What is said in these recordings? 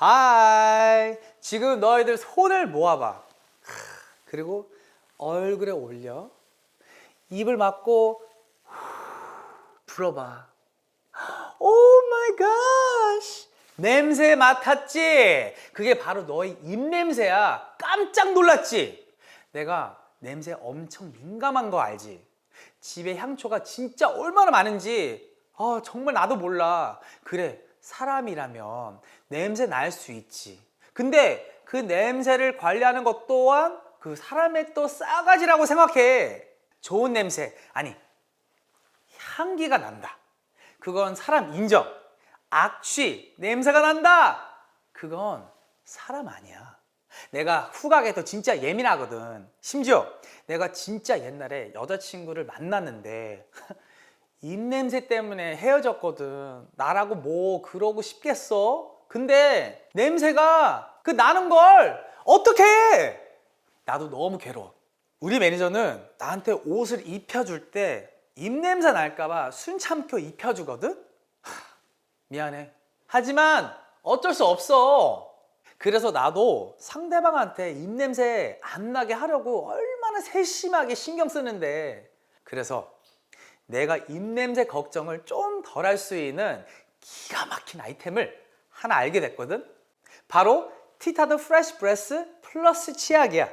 하이. 지금 너희들 손을 모아봐. 크, 그리고 얼굴에 올려. 입을 막고 후, 불어봐. 오 마이 갓. 냄새 맡았지? 그게 바로 너의 입냄새야. 깜짝 놀랐지? 내가 냄새 엄청 민감한 거 알지? 집에 향초가 진짜 얼마나 많은지 아, 정말 나도 몰라. 그래, 사람이라면 냄새 날 수 있지. 근데 그 냄새를 관리하는 것 또한 그 사람의 또 싸가지라고 생각해. 좋은 냄새, 아니, 향기가 난다. 그건 사람 인정. 악취, 냄새가 난다. 그건 사람 아니야. 내가 후각에도 진짜 예민하거든. 심지어 내가 진짜 옛날에 여자친구를 만났는데 입냄새 때문에 헤어졌거든. 나라고 뭐 그러고 싶겠어? 근데 냄새가 그 나는 걸 어떻게 해? 나도 너무 괴로워. 우리 매니저는 나한테 옷을 입혀줄 때 입냄새 날까봐 순 참고 입혀주거든? 하, 미안해. 하지만 어쩔 수 없어. 그래서 나도 상대방한테 입냄새 안 나게 하려고 얼마나 세심하게 신경 쓰는데 그래서 내가 입냄새 걱정을 좀 덜 할 수 있는 기가 막힌 아이템을 하나 알게 됐거든. 바로 티타드 프레시 브레스 플러스 치약이야.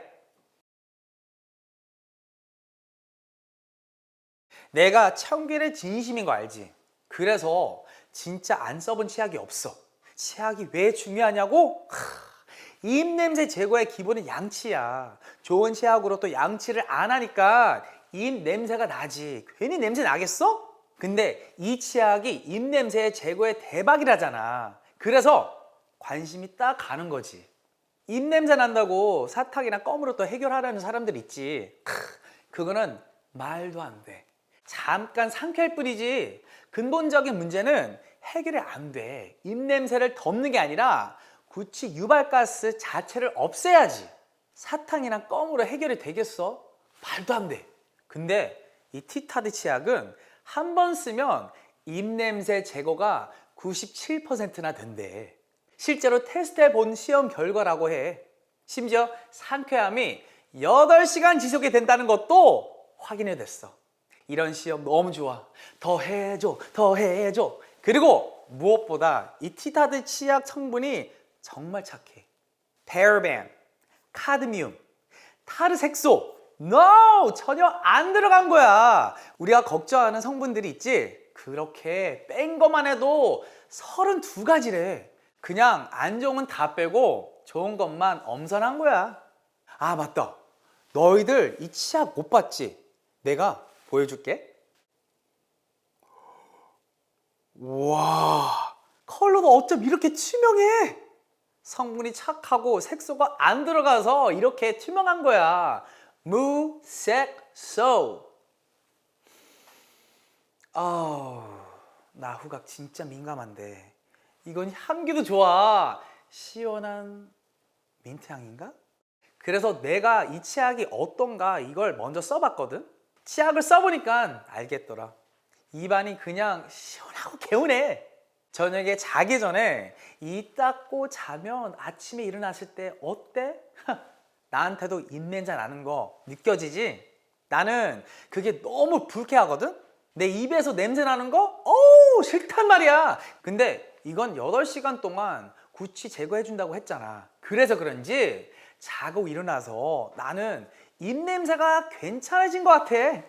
내가 청결에 진심인 거 알지? 그래서 진짜 안 써본 치약이 없어. 치약이 왜 중요하냐고? 하, 입냄새 제거의 기본은 양치야. 좋은 치약으로 또 양치를 안 하니까 입 냄새가 나지. 괜히 냄새 나겠어? 근데 이 치약이 입 냄새 제거에 대박이라잖아. 그래서 관심이 딱 가는 거지. 입 냄새 난다고 사탕이나 껌으로 또 해결하려는 사람들 있지. 크, 그거는 말도 안 돼. 잠깐 상쾌할 뿐이지 근본적인 문제는 해결이 안 돼. 입 냄새를 덮는 게 아니라 구치 유발가스 자체를 없애야지. 사탕이나 껌으로 해결이 되겠어? 말도 안 돼. 근데 이 티타드 치약은 한 번 쓰면 입냄새 제거가 97%나 된대. 실제로 테스트해 본 시험 결과라고 해. 심지어 상쾌함이 8시간 지속이 된다는 것도 확인이 됐어. 이런 시험 너무 좋아. 더 해줘, 더 해줘. 그리고 무엇보다 이 티타드 치약 성분이 정말 착해. 페어벤, 카드뮴, 타르색소, no! 전혀 안 들어간 거야. 우리가 걱정하는 성분들이 있지? 그렇게 뺀 것만 해도 32가지래. 그냥 안 좋은 건다 빼고 좋은 것만 엄선한 거야. 아, 맞다. 너희들 이 치약 못 봤지? 내가 보여줄게. 와, 컬러가 어쩜 이렇게 투명해? 성분이 착하고 색소가 안 들어가서 이렇게 투명한 거야. 무색소. 아우, 나 후각 진짜 민감한데. 이건 향기도 좋아. 시원한 민트 향인가? 그래서 내가 이 치약이 어떤가 이걸 먼저 써봤거든. 치약을 써보니까 알겠더라. 입안이 그냥 시원하고 개운해. 저녁에 자기 전에 이 닦고 자면 아침에 일어났을 때 어때? 나한테도 나는 거 느껴지지? 나는 그게 너무 불쾌하거든? 내 입에서 냄새 나는 거? 어우, 싫단 말이야. 근데 이건 8시간 동안 구취 제거해준다고 했잖아. 그래서 그런지 자고 일어나서 나는 입냄새가 괜찮아진 것 같아.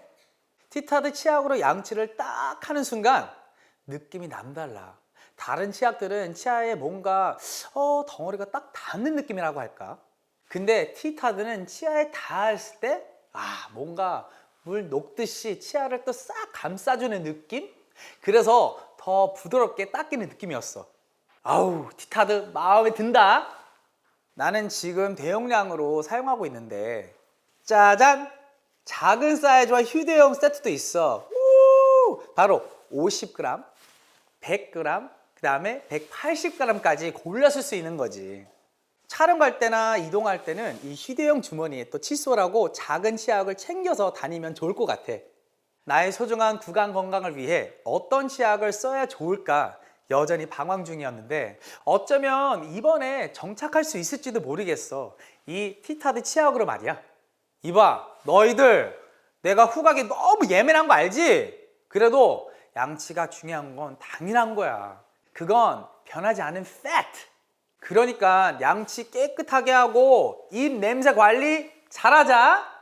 티타드 치약으로 양치를 딱 하는 순간 느낌이 남달라. 다른 치약들은 치아에 뭔가 어, 덩어리가 딱 닿는 느낌이라고 할까? 근데 티타드는 치아에 닿았을 때 아, 뭔가 물 녹듯이 치아를 또 싹 감싸주는 느낌? 그래서 더 부드럽게 닦이는 느낌이었어. 아우, 티타드 마음에 든다. 나는 지금 대용량으로 사용하고 있는데 짜잔! 작은 사이즈와 휴대용 세트도 있어. 우! 바로 50g, 100g, 그 다음에 180g까지 골라 쓸 수 있는 거지. 촬영 갈 때나 이동할 때는 이 휴대용 주머니에 또 칫솔하고 작은 치약을 챙겨서 다니면 좋을 것 같아. 나의 소중한 구강 건강을 위해 어떤 치약을 써야 좋을까 여전히 방황 중이었는데 어쩌면 이번에 정착할 수 있을지도 모르겠어. 이 티타드 치약으로 말이야. 이봐, 너희들 내가 후각이 너무 예민한 거 알지? 그래도 양치가 중요한 건 당연한 거야. 그건 변하지 않은 팩트. 그러니까 양치 깨끗하게 하고 입 냄새 관리 잘하자.